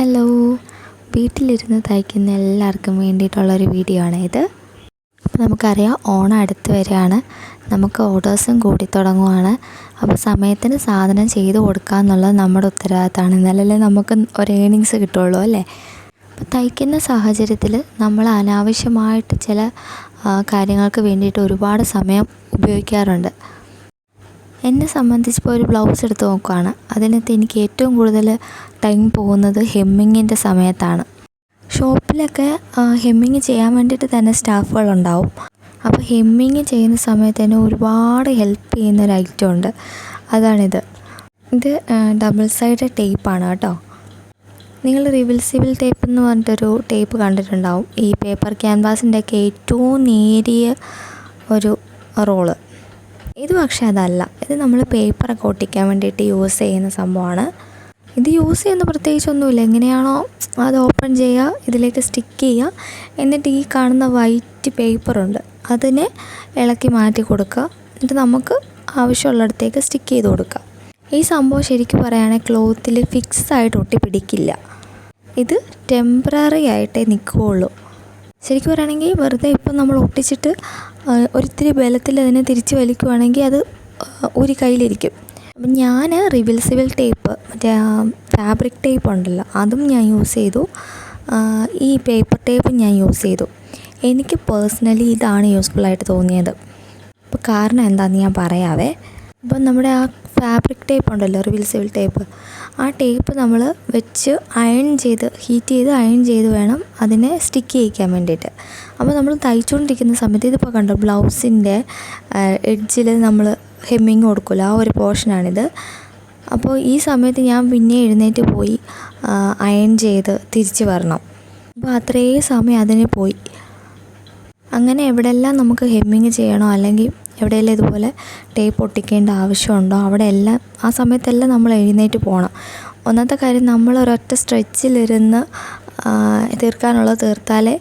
Hello വീട്ടിലിരുന്ന് തയ്ക്കുന്ന എല്ലാവർക്കും വേണ്ടിയിട്ടുള്ളൊരു വീഡിയോ ആണ് ഇത് അപ്പോൾ നമുക്കറിയാം ഓണം അടുത്ത് വരികയാണ് നമുക്ക് ഓർഡേഴ്സും കൂടി തുടങ്ങുവാണ്. അപ്പോൾ സമയത്തിന് സാധനം ചെയ്ത് കൊടുക്കുക എന്നുള്ളത് നമ്മുടെ ഉത്തരവാദിത്തമാണ്. എന്നാലല്ലേ നമുക്ക് ഒരു ഏണിങ്സ് കിട്ടുള്ളൂ അല്ലേ? അപ്പോൾ തയ്ക്കുന്ന സാഹചര്യത്തിൽ നമ്മൾ അനാവശ്യമായിട്ട് ചില കാര്യങ്ങൾക്ക് വേണ്ടിയിട്ട് ഒരുപാട് സമയം ഉപയോഗിക്കാറുണ്ട്. എന്നെ സംബന്ധിച്ചിപ്പോൾ ഒരു ബ്ലൗസ് എടുത്ത് നോക്കുകയാണ് അതിനകത്ത് എനിക്ക് ഏറ്റവും കൂടുതൽ ടൈം പോകുന്നത് ഹെമ്മിങ്ങിന്റെ സമയത്താണ്. ഷോപ്പിലൊക്കെ ഹെമ്മിങ് ചെയ്യാൻ വേണ്ടിയിട്ട് തന്നെ സ്റ്റാഫുകളുണ്ടാവും അപ്പോൾ ഹെമ്മിങ് ചെയ്യുന്ന സമയത്ത് തന്നെ ഒരുപാട് ഹെൽപ്പ് ചെയ്യുന്ന ഒരു ഐറ്റം ഉണ്ട്. അതാണിത്. ഇത് ഡബിൾ സൈഡ് ടേപ്പാണ് കേട്ടോ. നിങ്ങൾ റിവിൽസിബിൾ ടേപ്പ് എന്ന് പറഞ്ഞിട്ടൊരു ടേപ്പ് കണ്ടിട്ടുണ്ടാവും. ഈ പേപ്പർ ക്യാൻവാസിന്റെയൊക്കെ ഏറ്റവും നേരിയ ഒരു റോൾ ഇത് പക്ഷേ അതല്ല. ഇത് നമ്മൾ പേപ്പറൊക്കെ ഒട്ടിക്കാൻ വേണ്ടിയിട്ട് യൂസ് ചെയ്യുന്ന സംഭവമാണ്. ഇത് യൂസ് ചെയ്യുന്ന പ്രത്യേകിച്ചൊന്നുമില്ല. എങ്ങനെയാണോ അത് ഓപ്പൺ ചെയ്യുക ഇതിലേക്ക് സ്റ്റിക്ക് ചെയ്യുക എന്നിട്ട് ഈ കാണുന്ന വൈറ്റ് പേപ്പറുണ്ട്. അതിനെ ഇളക്കി മാറ്റി കൊടുക്കുക. എന്നിട്ട് നമുക്ക് ആവശ്യമുള്ളിടത്തേക്ക് സ്റ്റിക്ക് ചെയ്ത് കൊടുക്കുക ഈ സംഭവം ശരിക്കും പറയുകയാണെങ്കിൽ ക്ലോത്തിൽ ഫിക്സ് ആയിട്ട് ഒട്ടി പിടിക്കില്ല. ഇത് ടെമ്പററി ആയിട്ടേ നിൽക്കുകയുള്ളൂ. ശരിക്കും പറയുകയാണെങ്കിൽ വെറുതെ ഇപ്പം നമ്മൾ ഒട്ടിച്ചിട്ട് ഒരിത്തിരി ബലത്തിൽ അതിനെ തിരിച്ച് വലിക്കുവാണെങ്കിൽ അത് ഒരു കയ്യിലിരിക്കും. അപ്പം ഞാൻ റിവിൽസിബിൾ ടേപ്പ് മറ്റേ ഫാബ്രിക് ടേപ്പ് ഉണ്ടല്ലോ അതും ഞാൻ യൂസ് ചെയ്തു. ഈ പേപ്പർ ടേപ്പും ഞാൻ യൂസ് ചെയ്തു. എനിക്ക് പേഴ്സണലി ഇതാണ് യൂസ്ഫുള്ളായിട്ട് തോന്നിയത്. അപ്പോൾ കാരണം എന്താണെന്ന് ഞാൻ പറയാവേ. അപ്പം നമ്മുടെ ആ ഫാബ്രിക് ടേപ്പ് ഉണ്ടല്ലോ റിവിൽസിബിൾ ടേപ്പ് ആ ടേപ്പ് നമ്മൾ വെച്ച് അയൺ ചെയ്ത് ഹീറ്റ് ചെയ്ത് അയൺ ചെയ്ത് വേണം അതിനെ സ്റ്റിക്ക് ചെയ്യിക്കാൻ വേണ്ടിയിട്ട്. അപ്പോൾ നമ്മൾ തയ്ച്ചുകൊണ്ടിരിക്കുന്ന സമയത്ത് ഇതിപ്പോൾ കണ്ടോ ബ്ലൗസിന്റെ എഡ്ജിൽ നമ്മൾ ഹെമ്മിങ് കൊടുക്കില്ല ആ ഒരു പോർഷനാണിത് അപ്പോൾ ഈ സമയത്ത് ഞാൻ പിന്നെ എഴുന്നേറ്റ് പോയി അയൺ ചെയ്ത് തിരിച്ച് വരണം. അപ്പോൾ അത്രയും സമയം അതിന് പോയി. അങ്ങനെ എവിടെല്ലാം നമുക്ക് ഹെമ്മിങ് ചെയ്യണോ അല്ലെങ്കിൽ എവിടെയെല്ലാം ഇതുപോലെ ടേപ്പ് ഒട്ടിക്കേണ്ട ആവശ്യമുണ്ടോ അവിടെ എല്ലാം ആ സമയത്തെല്ലാം നമ്മൾ എഴുന്നേറ്റ് പോകണം. ഒന്നാമത്തെ കാര്യം നമ്മൾ ഒരൊറ്റ സ്ട്രെച്ചിലിരുന്ന് തീർക്കാനുള്ളത് തീർത്താലേ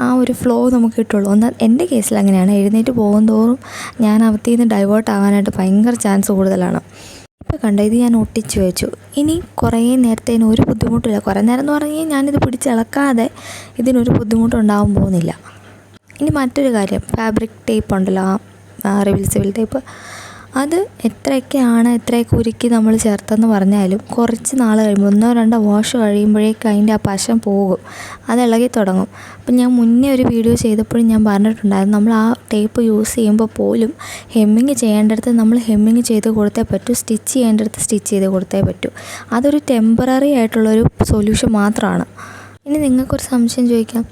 ആ ഒരു ഫ്ലോ നമുക്ക് കിട്ടുള്ളൂ. ഒന്ന് എന്റെ കേസിൽ അങ്ങനെയാണ്. എഴുന്നേറ്റ് പോകും തോറും ഞാൻ അവത്തിൽ നിന്ന് ഡൈവേർട്ട് ആവാനായിട്ട് ഭയങ്കര ചാൻസ് കൂടുതലാണ്. ഇപ്പോൾ കണ്ട ഇത് ഞാൻ ഒട്ടിച്ചു വെച്ചു. ഇനി കുറേ നേരത്തേന് ഒരു ബുദ്ധിമുട്ടില്ല. കുറേ നേരം എന്ന് പറഞ്ഞാൽ ഞാനിത് പിടിച്ചിളക്കാതെ ഇതിനൊരു ബുദ്ധിമുട്ടുണ്ടാകാൻ പോകുന്നില്ല. ഇനി മറ്റൊരു കാര്യം ഫാബ്രിക് ടേപ്പ് ഉണ്ടല്ലോ ആ റിവിൽസിബിൾ ടൈപ്പ് അത് എത്രയൊക്കെയാണ് എത്രയൊക്കെ ഉരുക്കി നമ്മൾ ചേർത്തെന്ന് പറഞ്ഞാലും കുറച്ച് നാൾ കഴിയുമ്പോൾ ഒന്നോ രണ്ടോ വാഷ് കഴിയുമ്പോഴേക്കും അതിന്റെ ആ പശം പോകും. അത് ഇളകി തുടങ്ങും. അപ്പം ഞാൻ മുന്നേ ഒരു വീഡിയോ ചെയ്തപ്പോഴും ഞാൻ പറഞ്ഞിട്ടുണ്ടായിരുന്നു നമ്മൾ ആ ടേപ്പ് യൂസ് ചെയ്യുമ്പോൾ പോലും ഹെമ്മിങ് ചെയ്യേണ്ടടുത്ത് നമ്മൾ ഹെമ്മിങ് ചെയ്ത് കൊടുത്തേ പറ്റൂ സ്റ്റിച്ച് ചെയ്യേണ്ടടുത്ത് സ്റ്റിച്ച് ചെയ്ത് കൊടുത്തേ പറ്റൂ. അതൊരു ടെമ്പററി ആയിട്ടുള്ളൊരു സൊല്യൂഷൻ മാത്രമാണ് ഇനി നിങ്ങൾക്കൊരു സംശയം ചോദിക്കാം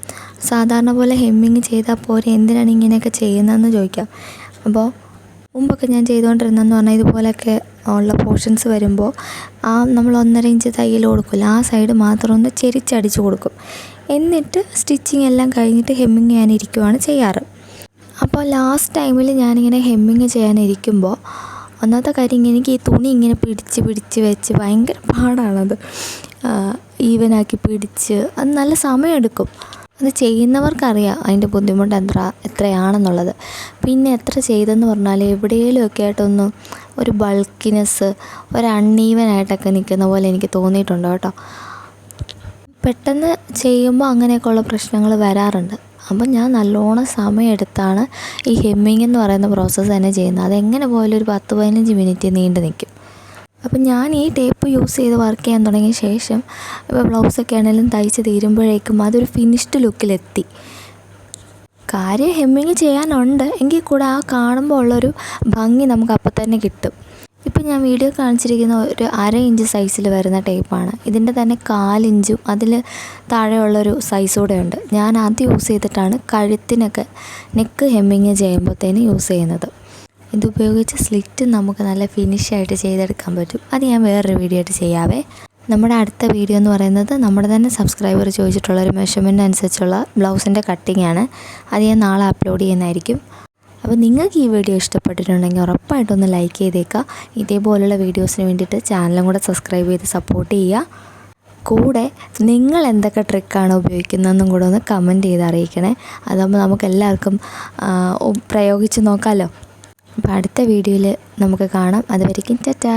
സാധാരണ പോലെ ഹെമ്മിങ് ചെയ്താൽ പോരെ എന്തിനാണ് ഇങ്ങനെയൊക്കെ ചെയ്യുന്നതെന്ന് ചോദിക്കാം. അപ്പോൾ മുമ്പൊക്കെ ഞാൻ ചെയ്തുകൊണ്ടിരുന്നതെന്ന് പറഞ്ഞാൽ ഇതുപോലെയൊക്കെ ഉള്ള പോർഷൻസ് വരുമ്പോൾ ആ നമ്മൾ ഒന്നര ഇഞ്ച് തയ്യൽ കൊടുക്കില്ല. ആ സൈഡ് മാത്രം ഒന്ന് ചെരിച്ചടിച്ച് കൊടുക്കും. എന്നിട്ട് സ്റ്റിച്ചിങ് എല്ലാം കഴിഞ്ഞിട്ട് ഹെമ്മിങ് ചെയ്യാനിരിക്കുവാണ് ചെയ്യാറ്. അപ്പോൾ ലാസ്റ്റ് ടൈമിൽ ഞാനിങ്ങനെ ഹെമ്മിങ് ചെയ്യാനിരിക്കുമ്പോൾ ഒന്നാമത്തെ കാര്യം എനിക്ക് ഈ തുണി ഇങ്ങനെ പിടിച്ച് പിടിച്ച് വെച്ച് ഭയങ്കര പാടാണത്. ഈവനാക്കി പിടിച്ച് അത് നല്ല സമയമെടുക്കും. അത് ചെയ്യുന്നവർക്കറിയാം അതിന്റെ ബുദ്ധിമുട്ട് എത്ര എത്രയാണെന്നുള്ളത്. പിന്നെ എത്ര ചെയ്തെന്ന് പറഞ്ഞാൽ എവിടെയെങ്കിലുമൊക്കെ ആയിട്ടൊന്ന് ഒരു ബൾക്കിനെസ് ഒരു അൺഈവനായിട്ടൊക്കെ നിൽക്കുന്ന പോലെ എനിക്ക് തോന്നിയിട്ടുണ്ട് കേട്ടോ. പെട്ടെന്ന് ചെയ്യുമ്പോൾ അങ്ങനെയൊക്കെയുള്ള പ്രശ്നങ്ങൾ വരാറുണ്ട്. അപ്പം ഞാൻ നല്ലോണം സമയമെടുത്താണ് ഈ ഹെമ്മിങ് എന്ന് പറയുന്ന പ്രോസസ്സ് തന്നെ ചെയ്യുന്നത്. അതെങ്ങനെ പോയാലും ഒരു പത്ത് പതിനഞ്ച് മിനിറ്റ് നീണ്ടു നിൽക്കും. അപ്പം ഞാൻ ഈ ടേപ്പ് യൂസ് ചെയ്ത് വർക്ക് ചെയ്യാൻ തുടങ്ങിയ ശേഷം ഇപ്പോൾ ബ്ലൗസൊക്കെ ആണെങ്കിലും തയ്ച്ച് തീരുമ്പോഴേക്കും അതൊരു ഫിനിഷ്ഡ് ലുക്കിലെത്തി കാര്യം ഹെമ്മിങ് ചെയ്യാനുണ്ട്. എങ്കിൽ കൂടെ ആ കാണുമ്പോൾ ഉള്ളൊരു ഭംഗി നമുക്ക് അപ്പം തന്നെ കിട്ടും. ഇപ്പം ഞാൻ വീഡിയോ കാണിച്ചിരിക്കുന്ന ഒരു അര ഇഞ്ച് സൈസിൽ വരുന്ന ടേപ്പാണ്. ഇതിന്റെ തന്നെ കാലിഞ്ചും അതിൽ താഴെയുള്ളൊരു സൈസ് കൂടെ ഉണ്ട് ഞാൻ അത് യൂസ് ചെയ്തിട്ടാണ് കഴുത്തിനൊക്കെ നെക്ക് ഹെമ്മിങ് ചെയ്യുമ്പോഴത്തേന് യൂസ് ചെയ്യുന്നത്. ഇതുപയോഗിച്ച് സ്ലിറ്റ് നമുക്ക് നല്ല ഫിനിഷായിട്ട് ചെയ്തെടുക്കാൻ പറ്റും. അത് ഞാൻ വേറൊരു വീഡിയോ ആയിട്ട് ചെയ്യാവേ. നമ്മുടെ അടുത്ത വീഡിയോ എന്ന് പറയുന്നത് നമ്മുടെ തന്നെ സബ്സ്ക്രൈബർ ചോദിച്ചിട്ടുള്ള ഒരു മെഷർമെന്റ് അനുസരിച്ചുള്ള ബ്ലൗസിന്റെ കട്ടിംഗ് ആണ്. അത് ഞാൻ നാളെ അപ്ലോഡ് ചെയ്യുന്നതായിരിക്കും. അപ്പോൾ നിങ്ങൾക്ക് ഈ വീഡിയോ ഇഷ്ടപ്പെട്ടിട്ടുണ്ടെങ്കിൽ ഉറപ്പായിട്ടൊന്ന് ലൈക്ക് ചെയ്തേക്കുക. ഇതേപോലുള്ള വീഡിയോസിന് വേണ്ടിയിട്ട് ചാനലും കൂടെ സബ്സ്ക്രൈബ് ചെയ്ത് സപ്പോർട്ട് ചെയ്യുക. കൂടെ നിങ്ങൾ എന്തൊക്കെ ട്രിക്കാണ് ഉപയോഗിക്കുന്നതെന്നും കൂടെ ഒന്ന് കമന്റ് ചെയ്ത് അറിയിക്കണേ. അതാകുമ്പോൾ നമുക്ക് എല്ലാവർക്കും പ്രയോഗിച്ച് നോക്കാമല്ലോ അപ്പോൾ അടുത്ത വീഡിയോയിൽ നമുക്ക് കാണാം. അതുവരേക്കും ടാറ്റാ.